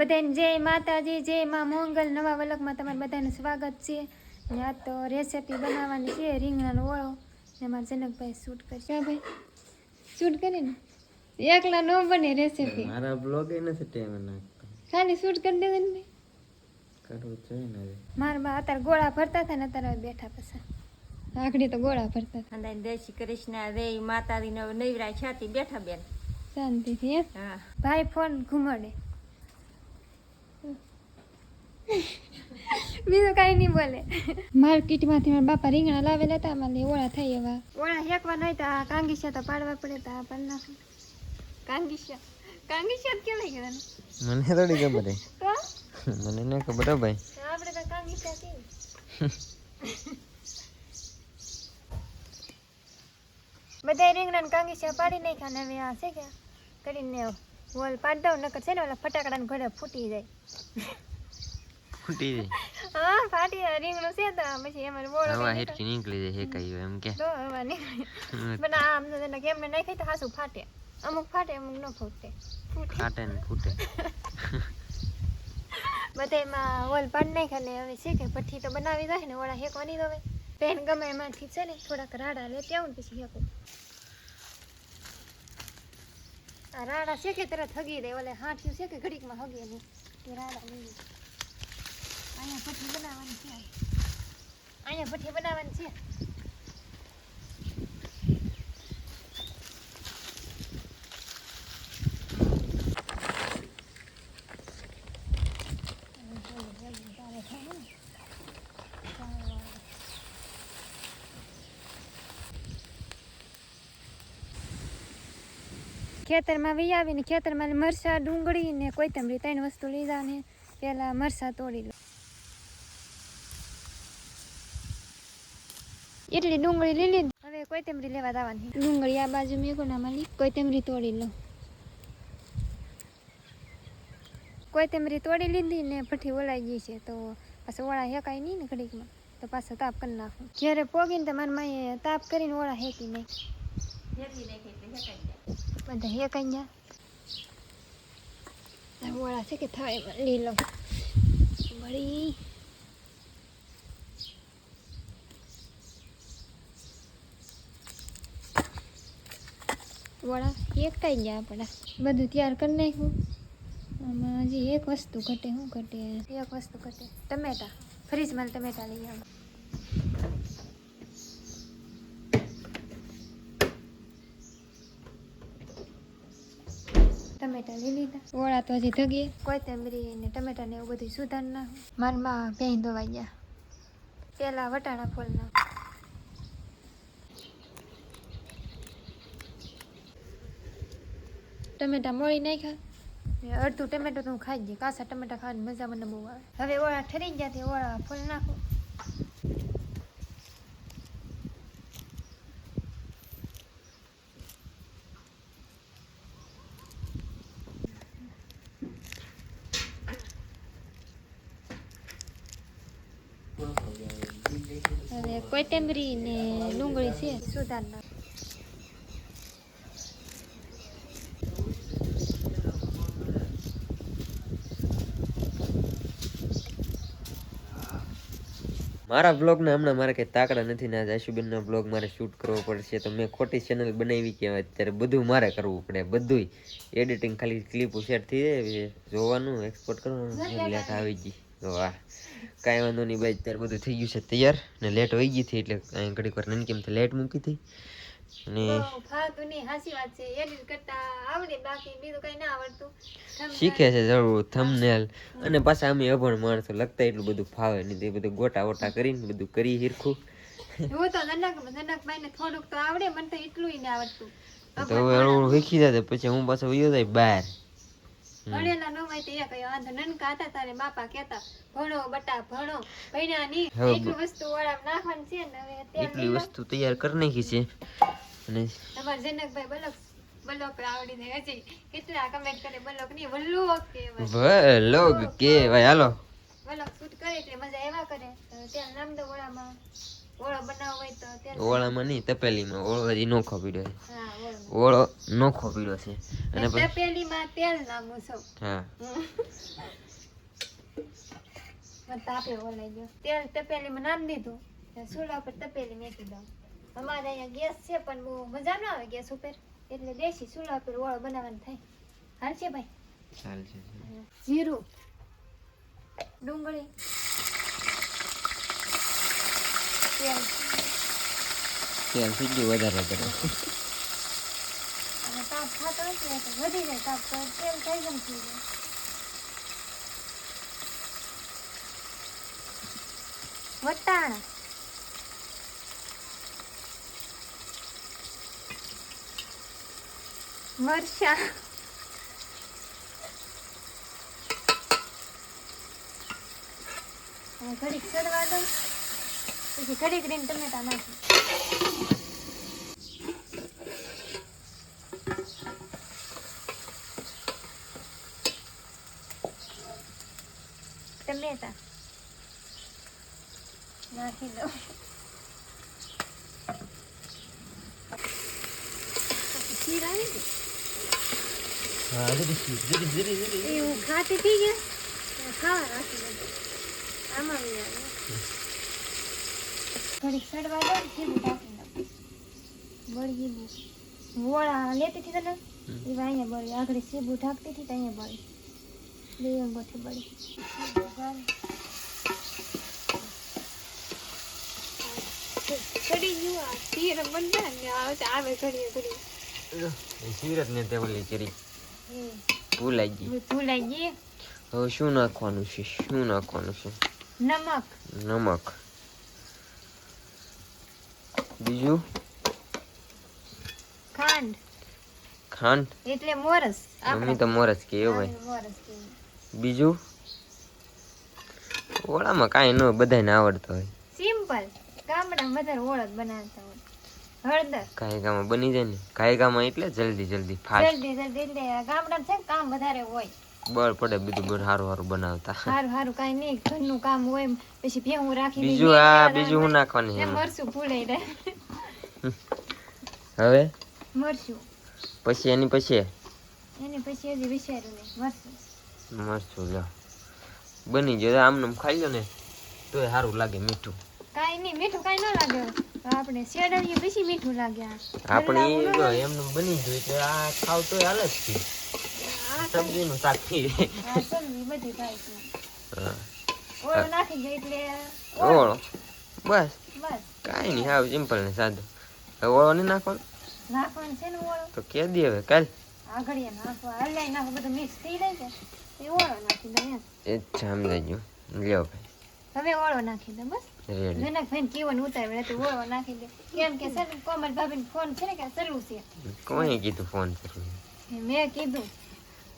બધાને જય માતાજી જય માં મોંગલ. નવા વલકમાં તમારું બધાનું સ્વાગત છે. ને આ તો રેસીપી બનાવવાની છે રીંગણાનો ઓળો. ને મારા જનકભાઈ શૂટ કરશે. ભાઈ. શૂટ કરીને એકલા ન બને રેસીપી મારા બ્લોગ નથી ટાઈમ નાખતો. ખાલી શૂટ કરી દેવું ને? કરવું જોઈએ ને મારા બા અત્યારે ગોળા ભરતા હતા ને અત્યારે બેઠા પછી આખડી તો ગોળા ભરતા હતા. જય કૃષ્ણ રે માતાજી નવરાય છાતી બેઠા બેન. શાંતિથી હા. ભાઈ ફોન ઘુમાડે. બીજું કાંઈ નહીં બોલે. માર્કેટમાંથી મારા બાપા રીંગણા લાવેલા હતા મને ઓળા થઈ એવા. ઓળા હેકવા નહીં તો આ કાંગીસિયા તો પાડવા પડે તો પણ ના કાંગીશિયા કાંગીશિયા કાંગીસિયા લઈ ગયા મને થોડી ખબર હે? મને ન ખબર હો ભાઈ. આપણે તો કાંગીશિયા કહીએ. બધા રીંગણા ને કાંગીસિયા પાડી નાખ્યા ને હવે આ છે કે કરીને વોલ પાડી દઉં નકર છે ને ઓલા ફટાકડા ઘરે ફૂટી જાય. ફૂટી જાય. હા ફાટી. રીંગણું છે તો પછી એમાં બોળો હવા હેઠી નીકળી જાય હેકાઈ એમ કે. તો હવા નીકળી પણ આમ તો કેમ ને નાખી તો હાસું ફાટે. અમુક ફાટે અમુક ન ફૂટે. ફૂટે. ને ફૂટે. બધામાં ઓલ પાડી નાખ્યા ને હવે છે કે ભઠ્ઠી તો બનાવી દે ને ઓળા હેકવાની નહીં હવે. પેન ગમે એમાંથી છે ને થોડાક રાડા લેતી આવું ને પછી હેકું આ રાડા છે કે તરત હગી દે ઓલે હાથ્યું છે કે ઘડીકમાં હગે નહીં. રાડા લઈ અહીંયા ભઠ્ઠી બનાવવાની છે. અહીંયા ભઠ્ઠી બનાવવાની છે. ખેતરમાં વી આવીને ખેતરમાં મરસા ડુંગળી ને કોથમરી ત્રણ વસ્તુ લીધા ને પેલા મરસા તોડી એટલી ડુંગળી લીધી. ને હવે કોથમરી લેવા દાવાની ડુંગળી આ બાજુ મેગુનામાં કોઈ તેમરી તોડી લો. તેમરી તોડી લીધી ને ભઠ્ઠી ઓલાઈ ગઈ છે. તો પાછું ઓળા હેકાય નહીં ને ઘડીકમાં તો પાછો તાપ કરી નાખું. જ્યારે પોગીને તો મારા માએ તાપ કરીને ઓળા હેકી નાખી. બધા હેકાઈ ગયા. ઓળા છે કે થાય લીલો વળી વડા એકતા ગયા આપણા. બધું તૈયાર કરી નાખ્યું. આમાં હજી એક વસ્તુ ઘટે, શું ઘટે? એક વસ્તુ ઘટે. ટમેટા. ફ્રીજમાં ટમેટા લઈ આવો. ટમેટા લઈ લીધા. ઓળા તો હજી ધગીએ. કોથમરી ને ટમેટા ને એવું બધું સુધાર નાખું મારમાં ભેં ધોવાઈ ગયા. પેલા વટાણા ફોલ નાખ ટમેટા મોળી નાખ્યા. અડધું ટમેટો તો હું ખાઈ જઈએ જઈ કાસા ટમેટા ખાવાની મજા મને બહુ આવે. હવે ઓળા ઠરી ગયા તે ઓળા ફૂલ નાખું. હવે કોથમરી ને ડુંગળી છે. સુધાર મારા બ્લોગને હમણાં મારે કંઈ તાકડા નથી ને આજે આશુબેનનો બ્લોગ મારે શૂટ કરવો પડશે. તો મેં ખોટી ચેનલ બનાવી કહેવાય અત્યારે બધું મારે કરવું પડે. બધુંય. એડિટિંગ ખાલી ક્લિપ સેટ થઈ જાય જોવાનું એક્સપોર્ટ કરવાનું લેટ આવી ગઈ. વાહ. કાંઈ વાંધો નહીં ભાઈ અત્યારે બધું થઈ ગયું છે તૈયાર ને લેટ હોઈ ગઈ હતી એટલે અહીં ઘડીક વાર નાની કેમ લેટ મૂકી હતી. અને નહીં હાસી વાત છે એડિટ કરતા આવડે બાકી બીજું કઈ ના આવડતું. શીખે છે જરૂર થંબનેલ અને પાછા અમે અભણ માણસો લખતા એટલું બધું ફાવે નહીં તે બધું ગોટા વોટા કરીને બધું કરી હિરખું હું તો નનક નનકભાઈ ને થોડુંક તો આવડે મને તો એટલું નહીં આવડતું. તો હવે હળવું શીખી જાય પછી હું પાછો વયો જાય બહાર. ભણેલા ન હોય તો એ કઈ વાંધો નનકા હતા તારે બાપા કેતા ભણો બટા ભણો ભણ્યા હવે વસ્તુ વાળા નાખવાની છે ને હવે એટલી વસ્તુ તૈયાર કરી નાખી છે. અને તમારે જનકભાઈ બલક બલોક આવડી જાય હજી કેટલા કમેન્ટ કરે બલોક નહીં વલ્લોક કહેવાય. ભલોગ કે હાલો. બલોક શૂટ કરે એટલે મજા એવા કરે. નામ ઓળો હોય તો ઓળામાં નહીં તપેલીમાં. ઓળો હજી નોખો પીડ્યો છે. હા ઓળો. ઓળો નોખો પીડ્યો છે. અને તપેલીમાં તેલ નાખું છું. હા. તાપે ઓલાઈ ગયો. તેલ તપેલીમાં નામ દીધું. ને પર તપેલી મેકી દઉં. અમારે અહીંયા ગેસ છે પણ બહુ મજા ના આવે ગેસ ઉપર. એટલે દેશી ચૂલા પર ઓળો બનાવવાનું થાય. હાલશે ભાઈ? ચાલશે જીરું. ડુંગળી. તેલ. તેલ સીધું વધારે કરે અને તાપ થતો હશે તો વધી જાય તાપ તો તેલ થઈ ગમ થઈ જાય વટાણા. મરચા અને ઘડીક સડવા દઉં પછી ઘડીક રહીને ટમેટા નાખી ટમેટા નાખી દઉં ખીર આવી ગઈ હા જરી જરી જરી જરી હું ખાતી થઈ તો ખાવા રાખી આમાં થોડીક સડવા દઉં જીરું ઢાંકી દઉં બળી ગયું વોળા લેતી હતી તને એ અહીંયા બળી આગળ સીબું ઢાંકતી હતી તો અહીંયા બળી બે અંગોથી બળી ચડી ગયું આ તીર ને આવે ઘડીએ ઘડીએ સુરત ને તે ઓલી કરી ભૂલાઈ ગઈ. ભૂલાઈ ગઈ? હવે શું નાખવાનું છે? શું નાખવાનું છે? નમક. નમક. બીજું? ખાંડ. ખાંડ? એટલે મોરસ. મમ્મી તો મોરસ કે એવું ભાઈ. બીજું? ઓળામાં કાંઈ ન બધાને આવડતો હોય. સિમ્પલ. ગામડામાં વધારે ઓળખ બનાવતા હોય. હળદર. કાયગામાં બની જાય ને? કાયગામાં એટલે જલ્દી જલ્દી ફાસ્ટ. જલ્દી જલ્દી એટલે ગામડામાં છે ને કામ વધારે હોય. બળ પડે બધું બળ હારું હારું બનાવતા. હારું હારું કાંઈ નહીં ઘરનું કામ હોય પછી ભેહું રાખી બીજું આ બીજું હું નાખવાની છે ને એમાં? રે હવે? મરશું પછી એની પછી? એની પછી હજી વિચાર્યું નહીં મરશું મરશું લો બની ગયો આમ નામ ખાઈ લો ને તોય સારું લાગે મીઠું. કાઈ નહીં મીઠું કાઈ ન લાગે આપણે શેડાવીએ પછી મીઠું લાગે. આપણે. એમનું બની ગયું તો આ ખાવ તોય અલગ જ છે. સબ્જીનું શાક થઈ સબ્જી બધી ખાય છે. ઓળો નાખી ગઈ એટલે ઓળો. બસ. બસ. કાંઈ નહીં હાવ સિમ્પલ ને સાદું. ઓળો નહીં નાખવાનો? નાખવાનું છે ને ઓળો? તો કે દે હવે કાલ. આગળ નાખવા હલાઈ નાખો બધું મિક્સ થઈ જાય છે એ ઓળો નાખી દો એ સમજાઈ ગયું. લ્યો ભાઈ. હવે ઓળો નાખી દો બસ. જનકભાઈ કેવો ને ઉતારે તો ઓળો નાખી દે. કેમ કે સર કોમલ ભાભી ફોન છે ને કે ચાલુ છે. કોણે કીધું ફોન છે? મેં કીધું.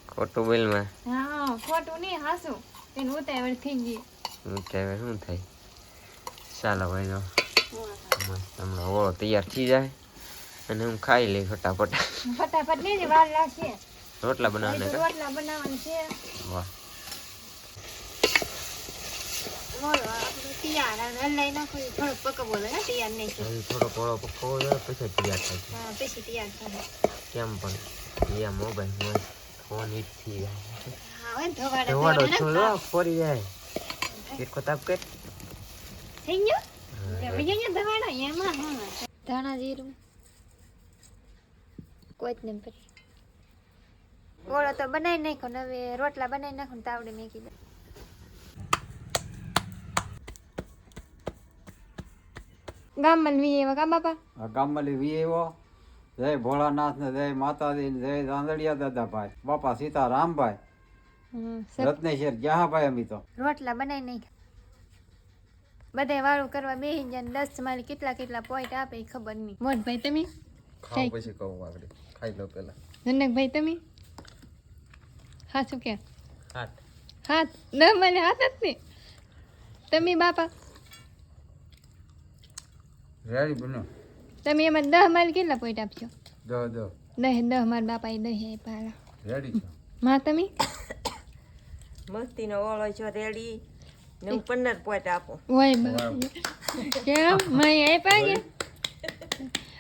ખોટું બોલમાં. હા ખોટું નહીં હાસું. તેને ઉતાવળ થઈ ગઈ. કહેવાય શું થાય? ચાલો ભાઈ જો. મસ્ત હમણાં ઓળો તૈયાર થઈ જાય. અને હું ખાઈ લઈ ફટાફટ. ફટાફટ નહીં વાર લાગશે. રોટલા બનાવવાના? રોટલા બનાવવાના છે. વાહ ઓળો આપણો તૈયાર અને હલાઈ નાખો એ થોડોક પકવવો જોઈએ હો, તૈયાર નહીં થાય. હજી થોડો ઓળો પકવો જોઈએ પછી તૈયાર થાય પછી તૈયાર થાય. કેમ પણ? એ મોબાઈલ ફોન હિટ થઈ જાય. હા હોય ને ધોવાડા ધોવાડો ધોવાડા છો ના લો ફરી જાય. કેટલો તાપ કર થઈ ગયો? બીજા ધવાડા એમાં હા. ધાણા જીરું. કોથમીર પછી ઓળો તો બનાવી નાખો ને હવે રોટલા બનાવી નાખો ને તાવડી મેકી દો ગામમાં વી એવા કા બાપા? આ ગામમાં વીએવો જય ભોળાનાથ ને જય માતાજી ને જય રાંદડિયા દાદાભાઈ. બાપા સીતારામભાઈ. હમ, સર- રત્નેશ્વર જ્યાંભાઈ અમી તો. રોટલા બનાવી નહીં બધાય વાળું કરવા બે ઇન્જન દસ મારી કેટલા કેટલા પોઈન્ટ આપે એ ખબર નહીં. મોટભાઈ તમે? ખાવ પછી કહું આગળ ખાઈ લો પેલા. જનકભાઈ તમે? હા શું કે? હાથ. હાથ? ન મને હાથ જ નહીં. તમે બાપા? રેડી બનો. તમે એમાં દહ માલ કેટલા પોઈન્ટ આપશો? દહ દહ. દહ દહ મારા બાપા એ દહ આપ્યા રેડી છો? માં તમે? મસ્તીનો ઓળો છો રેડી. ને હું પંદર પોઈન્ટ આપો. બાપ કેમ? માય આપ્યા કે?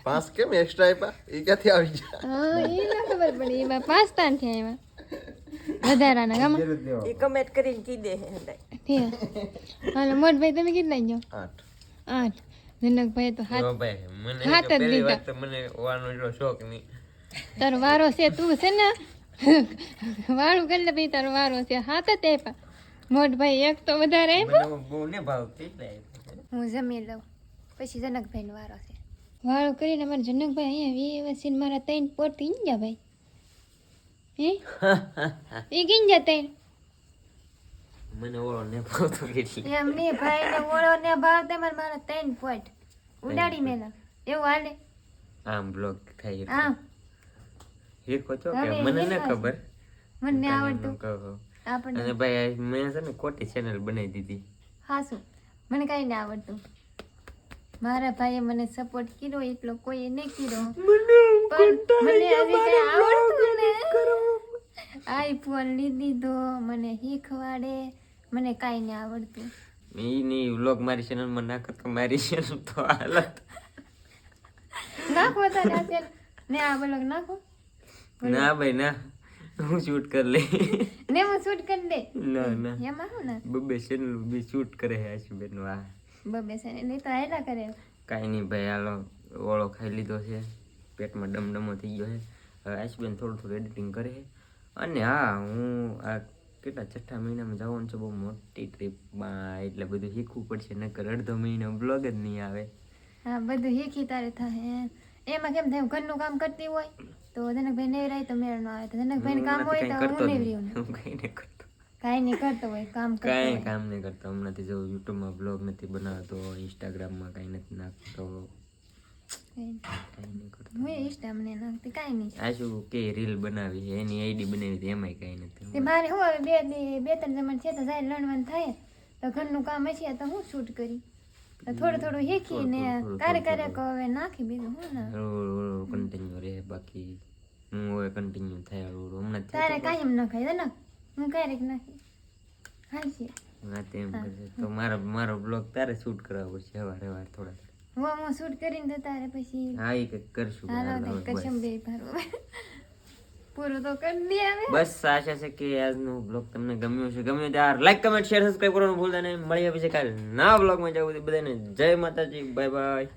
પાંચ કેમ એક્સ્ટ્રા આપ્યા? એ ક્યાંથી આવી ગયા? હા એ ના ખબર પડી. એમાં પાંચ તાન છે એમાં. વધારાના ગામમાં એ કમેન્ટ કરીને કી દે હે. હાલો મોટભાઈ તમે કેટલા ગયો આઠ. આઠ. જનકભાઈ તો હાથ મને હાથ જ પહેલી દીધા. તો મને ઓવાનો એટલો શોખ નહીં. તારો વારો છે તું છે ને વાળું કરી લે ભાઈ તારો વારો છે હાથ જ આપ્યા. મોટભાઈ એક તો વધારે આપ્યો. ને ભાવ હું જમી લઉં. પછી જનકભાઈનો વારો છે. વાળું કરીને મારા જનકભાઈ અહીંયા વી વસીને મારા ત્રણ પોટ ગયા ભાઈ. હે? એ ગીન જા ત્રણ. મને ઓળો ને ભાવતો કેટલી? એમ ની ભાઈ ને ઓળો ને ભાવતે મને મારા ત્રણ પોઈન્ટ ઉડાડી મેલા એવું હાલે? આમ બ્લોક થાય આમ હીરખો છો કે મને ન ખબર. મને આવડતું. આપણને. અને ભાઈ મેં છે ને ખોટી ચેનલ બનાવી દીધી. હાસું મને કાંઈ નહીં આવડતું. મારા ભાઈએ મને સપોર્ટ કર્યો એટલો કોઈએ નહીં કર્યો. પણ મને કાંઈ આવડતું ને. આઈફોન લીધી દીધો મને શીખવાડે. મને કાંઈ નહીં આવડતું. એની વ્લોગ મારી ચેનલમાં નાખો તો મારી ચેનલ તો હાલત નાખો આ ને આ બ્લોગ નાખો. ના ભાઈ ના. હું શૂટ કરી લે ને હું શૂટ કરી દે. ના ના. એમાં શું ને બબ્બે ચેનલ બી શૂટ કરે છે આશુબેન વાહ. બબે ચેનલ નહીં તો આયલા કરે. કાંઈ નહીં ભાઈ હાલો ઓળો ખાઈ લીધો છે. પેટમાં ડમડમો થઈ ગયો છે. હવે આશુબેન થોડું થોડું એડિટિંગ કરે છે. અને હા હું આ કેટલા છઠ્ઠા મહિનામાં જવાનું છે? બહુ મોટી ટ્રીપમાં એટલે બધું શીખવું પડશે નકર અડધો મહિનો બ્લોગ જ નહીં આવે. હા બધું શીખી તારે થાય એમાં. કેમ થાય ઘરનું કામ કરતી હોય તો જનકભાઈ નેવરાય તો મેળ ન આવે. તો ધનકભાઈ કામ હોય તો હું નેવરી હું કંઈ નહીં કરતો. કાંઈ નહીં કરતો હોય કામ કાંઈ કામ નહીં કરતો. હમણાંથી જો યુટ્યુબમાં બ્લોગ નથી બનાવતો ઇન્સ્ટાગ્રામમાં કાંઈ નથી નાખતો. રીલ બનાવી એની આઈડી બનાવી હતી એમાંય કાંઈ નથી. મારે હું હવે બે બે ત્રણ જમણ છે તો જાય લણવાનું થાય. તો ઘરનું કામ હશે તો હું શૂટ કરી. થોડું થોડું શીખીને ને કારે કારે હવે નાખી બીજું હું ને. કન્ટિન્યુ રહે બાકી હું હવે કન્ટિન્યુ થાય. હમણાં તારે કાયમ ન ખાય ને? હું ક્યારેક નાખી. હાલશે છે. તો મારો મારો બ્લોગ તારે શૂટ કરવા પડશે સવારે સવારે થોડા થોડા હું શૂટ કરીને તો તારે પછી હા એ કરશું. હાલો બે ભરો. પૂરું તો કરી દે હવે. બસ આશા છે કે આજનો બ્લોગ તમને ગમ્યો છે ગમ્યો ત્યારે લાઈક કમેન્ટ શેર સબસ્ક્રાઇબ કરવાનું ભૂલતા નહીં. મળીએ પછી કાલે નવા બ્લોગમાં જવું બધાને જય માતાજી. Bye bye